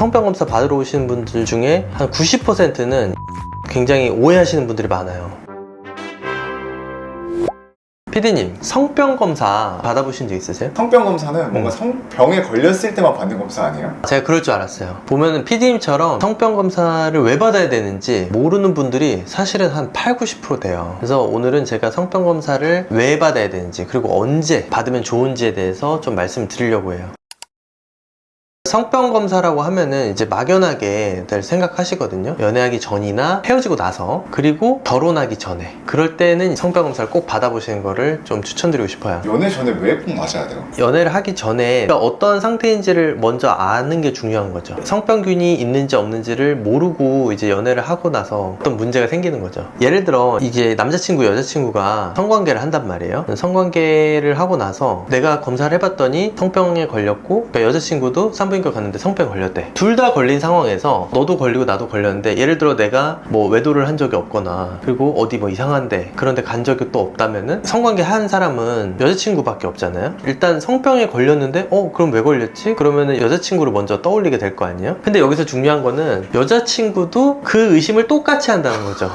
성병 검사 받으러 오시는 분들 중에 한 90%는 굉장히 오해하시는 분들이 많아요. 피디님, 성병 검사 받아보신 적 있으세요? 성병 검사는 뭔가 음. 성병에 걸렸을 때만 받는 검사 아니에요? 제가 그럴 줄 알았어요. 보면은 PD님처럼 성병 검사를 왜 받아야 되는지 모르는 분들이 사실은 한 8, 90% 돼요. 그래서 오늘은 제가 성병 검사를 왜 받아야 되는지 그리고 언제 받으면 좋은지에 대해서 좀 말씀을 드리려고 해요. 성병 검사라고 하면은 이제 막연하게 들 생각하시거든요. 연애하기 전이나 헤어지고 나서 그리고 결혼하기 전에 그럴 때는 성병 검사를 꼭 받아보시는 거를 좀 추천드리고 싶어요. 연애 전에 왜 꼭 맞아야 돼요? 연애를 하기 전에 그러니까 어떤 상태인지를 먼저 아는 게 중요한 거죠. 성병균이 있는지 없는지를 모르고 이제 연애를 하고 나서 어떤 문제가 생기는 거죠. 예를 들어 이게 남자친구 여자친구가 성관계를 한단 말이에요. 성관계를 하고 나서 내가 검사를 해봤더니 성병에 걸렸고 그러니까 여자친구도 산부인 과 갔는데 성병에 걸렸대. 둘 다 걸린 상황에서 너도 걸리고 나도 걸렸는데 예를 들어 내가 뭐 외도를 한 적이 없거나 그리고 어디 뭐 이상한데 그런데 간 적이 또 없다면은 성관계 한 사람은 여자친구밖에 없잖아요. 일단 성병에 걸렸는데 어 그럼 왜 걸렸지? 그러면은 여자친구를 먼저 떠올리게 될 거 아니에요? 근데 여기서 중요한 거는 여자친구도 그 의심을 똑같이 한다는 거죠.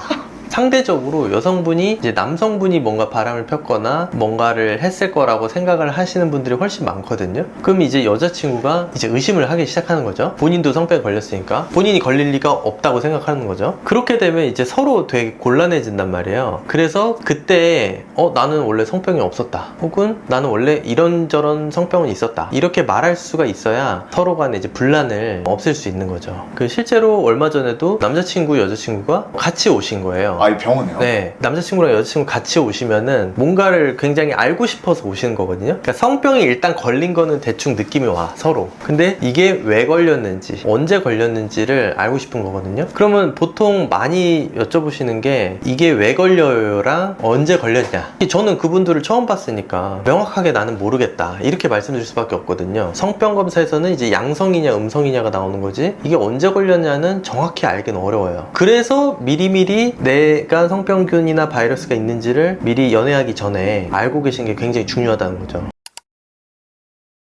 상대적으로 여성분이 이제 남성분이 뭔가 바람을 폈거나 뭔가를 했을 거라고 생각을 하시는 분들이 훨씬 많거든요. 그럼 이제 여자친구가 이제 의심을 하기 시작하는 거죠. 본인도 성병에 걸렸으니까 본인이 걸릴 리가 없다고 생각하는 거죠. 그렇게 되면 이제 서로 되게 곤란해진단 말이에요. 그래서 그때 어 나는 원래 성병이 없었다. 혹은 나는 원래 이런저런 성병은 있었다. 이렇게 말할 수가 있어야 서로 간에 이제 분란을 없앨 수 있는 거죠. 그 실제로 얼마 전에도 남자친구 여자친구가 같이 오신 거예요. 아 이 병원에요? 네, 남자친구랑 여자친구 같이 오시면은 뭔가를 굉장히 알고 싶어서 오시는 거거든요. 그러니까 성병이 일단 걸린 거는 대충 느낌이 와 서로. 근데 이게 왜 걸렸는지, 언제 걸렸는지를 알고 싶은 거거든요. 그러면 보통 많이 여쭤보시는 게 이게 왜 걸려요랑 언제 걸렸냐. 저는 그분들을 처음 봤으니까 명확하게 나는 모르겠다 이렇게 말씀드릴 수밖에 없거든요. 성병 검사에서는 이제 양성이냐 음성이냐가 나오는 거지 이게 언제 걸렸냐는 정확히 알기는 어려워요. 그래서 미리미리 내가 성병균이나 바이러스가 있는지를 미리 연애하기 전에 알고 계신 게 굉장히 중요하다는 거죠.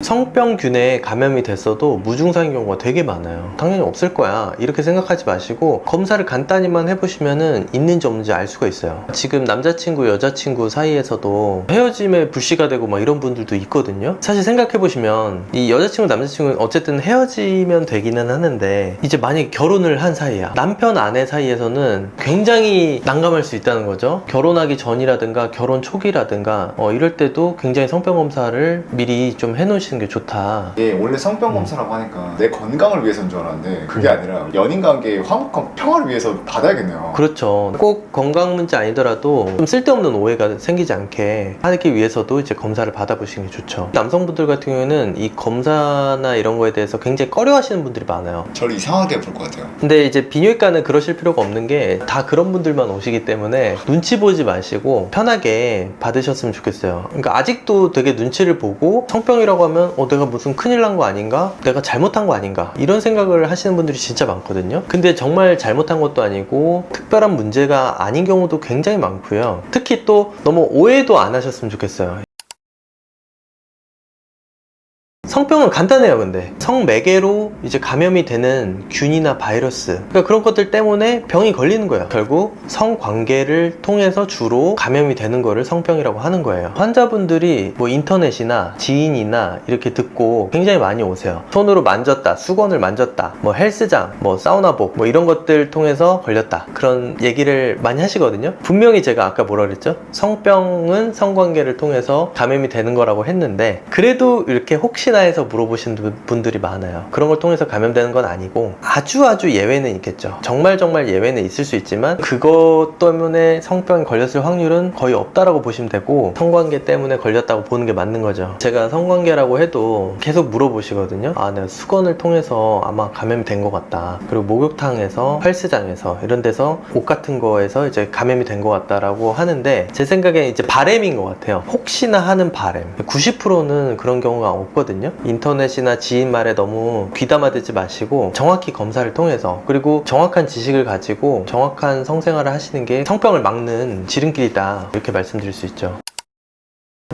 성병균에 감염이 됐어도 무증상인 경우가 되게 많아요. 당연히 없을 거야. 이렇게 생각하지 마시고 검사를 간단히만 해보시면은 있는지 없는지 알 수가 있어요. 지금 남자친구, 여자친구 사이에서도 헤어짐에 불씨가 되고 막 이런 분들도 있거든요. 사실 생각해보시면 이 여자친구, 남자친구는 어쨌든 헤어지면 되기는 하는데 이제 만약에 결혼을 한 사이야. 남편, 아내 사이에서는 굉장히 난감할 수 있다는 거죠. 결혼하기 전이라든가 결혼 초기라든가 어, 이럴 때도 굉장히 성병 검사를 미리 좀 해놓으시는 게 좋다. 이게 원래 성병 검사라고 하니까 내 건강을 위해서인 줄 알았는데 그게 아니라 연인 관계의 화목한 평화를 위해서 받아야겠네요. 그렇죠. 꼭 건강 문제 아니더라도 좀 쓸데없는 오해가 생기지 않게 하기 위해서도 이제 검사를 받아보시는 게 좋죠. 남성분들 같은 경우에는 이 검사나 이런 거에 대해서 굉장히 꺼려하시는 분들이 많아요. 저를 이상하게 볼 것 같아요. 근데 이제 비뇨기과는 그러실 필요가 없는 게 다 그런 분들만 오시기 때문에 눈치 보지 마시고 편하게 받으셨으면 좋겠어요. 그러니까 아직도 되게 눈치를 보고 성병이라고 하면 어 내가 무슨 큰일 난 거 아닌가? 내가 잘못한 거 아닌가? 이런 생각을 하시는 분들이 진짜 많거든요. 근데 정말 잘못한 것도 아니고 특별한 문제가 아닌 경우도 굉장히 많고요. 특히 또 너무 오해도 안 하셨으면 좋겠어요. 성병은 간단해요, 근데. 성매개로 이제 감염이 되는 균이나 바이러스. 그러니까 그런 것들 때문에 병이 걸리는 거예요. 결국 성관계를 통해서 주로 감염이 되는 거를 성병이라고 하는 거예요. 환자분들이 뭐 인터넷이나 지인이나 이렇게 듣고 굉장히 많이 오세요. 손으로 만졌다, 수건을 만졌다, 뭐 헬스장, 뭐 사우나복, 뭐 이런 것들 통해서 걸렸다. 그런 얘기를 많이 하시거든요. 분명히 제가 아까 뭐라 그랬죠? 성병은 성관계를 통해서 감염이 되는 거라고 했는데, 그래도 이렇게 혹시나 물어보시는 분- 분들이 많아요. 그런 걸 통해서 감염되는 건 아니고 아주 아주 예외는 있겠죠. 정말 정말 예외는 있을 수 있지만 그것 때문에 성병에 걸렸을 확률은 거의 없다라고 보시면 되고 성관계 때문에 걸렸다고 보는 게 맞는 거죠. 제가 성관계라고 해도 계속 물어보시거든요. 아, 내가 수건을 통해서 아마 감염이 된 것 같다. 그리고 목욕탕에서 헬스장에서 이런 데서 옷 같은 거에서 이제 감염이 된 것 같다라고 하는데 제 생각엔 이제 바램인 것 같아요. 혹시나 하는 바램. 90%는 그런 경우가 없거든요. 인터넷이나 지인 말에 너무 귀담아 듣지 마시고 정확히 검사를 통해서 그리고 정확한 지식을 가지고 정확한 성생활을 하시는 게 성병을 막는 지름길이다. 이렇게 말씀드릴 수 있죠.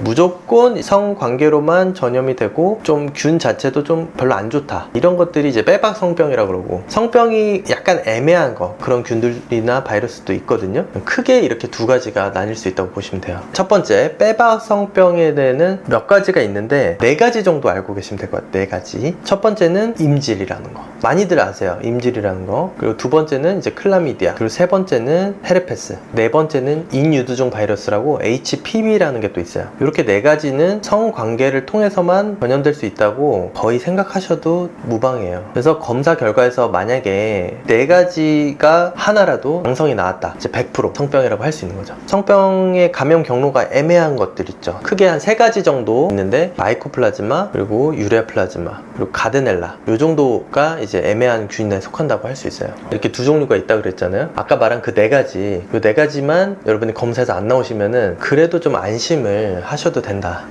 무조건 성관계로만 전염이 되고 좀 균 자체도 좀 별로 안 좋다. 이런 것들이 이제 빼박 성병이라 그러고 성병이 약간 애매한 거 그런 균들이나 바이러스도 있거든요. 크게 이렇게 두 가지가 나뉠 수 있다고 보시면 돼요. 첫 번째 빼박 성병에 대해는 몇 가지가 있는데 네 가지 정도 알고 계시면 될 것 같아요. 네 가지. 첫 번째는 임질이라는 거. 많이들 아세요 임질이라는 거. 그리고 두 번째는 이제 클라미디아. 그리고 세 번째는 헤르페스. 네 번째는 인유두종 바이러스라고 HPV라는 게 또 있어요 이렇게 네 가지는 성관계를 통해서만 전염될 수 있다고 거의 생각하셔도 무방해요. 그래서 검사 결과에서 만약에 네 가지가 하나라도 양성이 나왔다. 이제 100% 성병이라고 할 수 있는 거죠. 성병의 감염 경로가 애매한 것들 있죠. 크게 한 세 가지 정도 있는데 마이코플라즈마 그리고 유레아 플라즈마 그리고 가드넬라. 요 정도가 이제 애매한 균에 속한다고 할 수 있어요. 이렇게 두 종류가 있다 그랬잖아요. 아까 말한 그 네 가지. 요 네 가지만 여러분이 검사에서 안 나오시면은 그래도 좀 안심을 하셔도 된다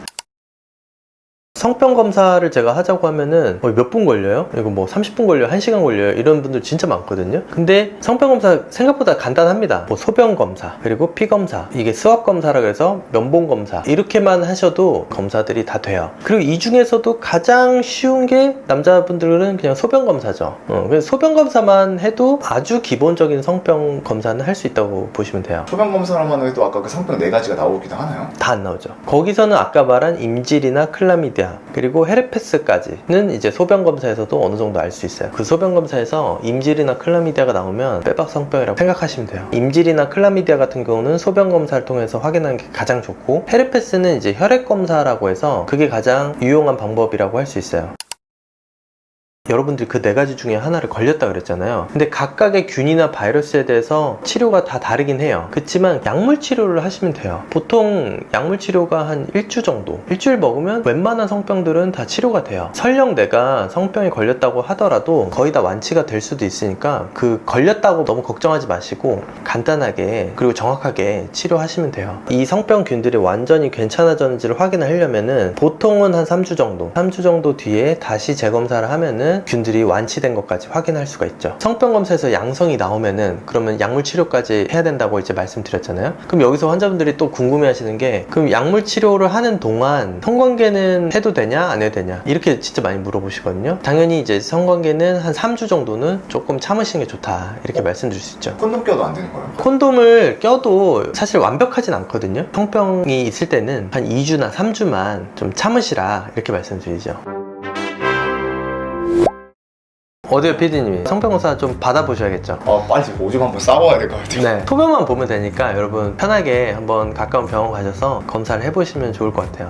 성병 검사를 제가 하자고 하면은 몇분 걸려요? 이거 뭐 30분 걸려요? 1시간 걸려요? 이런 분들 진짜 많거든요. 근데 성병 검사 생각보다 간단합니다. 뭐 소변 검사, 그리고 피 검사, 이게 수압 검사라고 해서 면봉 검사 이렇게만 하셔도 검사들이 다 돼요. 그리고 이 중에서도 가장 쉬운 게 남자분들은 그냥 소변 검사죠. 어, 그래서 소변 검사만 해도 아주 기본적인 성병 검사는 할 수 있다고 보시면 돼요. 소변 검사로만 해도 아까 그 성병 네 가지가 나오기도 하나요? 다 안 나오죠. 거기서는 아까 말한 임질이나 클라미디아 그리고 헤르페스까지는 이제 소변 검사에서도 어느 정도 알 수 있어요. 그 소변 검사에서 임질이나 클라미디아가 나오면 빼박 성병이라고 생각하시면 돼요. 임질이나 클라미디아 같은 경우는 소변 검사를 통해서 확인하는 게 가장 좋고 헤르페스는 이제 혈액 검사라고 해서 그게 가장 유용한 방법이라고 할 수 있어요. 여러분들이 그 네 가지 중에 하나를 걸렸다 그랬잖아요. 근데 각각의 균이나 바이러스에 대해서 치료가 다 다르긴 해요. 그렇지만 약물 치료를 하시면 돼요. 보통 약물 치료가 한 일주 정도. 일주일 먹으면 웬만한 성병들은 다 치료가 돼요. 설령 내가 성병이 걸렸다고 하더라도 거의 다 완치가 될 수도 있으니까 그 걸렸다고 너무 걱정하지 마시고 간단하게 그리고 정확하게 치료하시면 돼요. 이 성병균들이 완전히 괜찮아졌는지를 확인하려면은 보통은 한 3주 정도, 3주 정도 뒤에 다시 재검사를 하면은 균들이 완치된 것까지 확인할 수가 있죠. 성병 검사에서 양성이 나오면은 그러면 약물 치료까지 해야 된다고 이제 말씀드렸잖아요. 그럼 여기서 환자분들이 또 궁금해 하시는 게 그럼 약물 치료를 하는 동안 성관계는 해도 되냐 안 해도 되냐 이렇게 진짜 많이 물어보시거든요. 당연히 이제 성관계는 한 3주 정도는 조금 참으시는 게 좋다 이렇게 말씀드릴 수 있죠. 콘돔 껴도 안 되는 거예요? 콘돔을 껴도 사실 완벽하진 않거든요. 성병이 있을 때는 한 2주나 3주만 좀 참으시라 이렇게 말씀드리죠. 어디요, 피디님이? 성병검사 좀 받아보셔야겠죠. 아 빨리 오줌 한번 싸워야 될 것 같아요 네. 소변만 보면 되니까 여러분 편하게 한번 가까운 병원 가셔서 검사를 해보시면 좋을 것 같아요.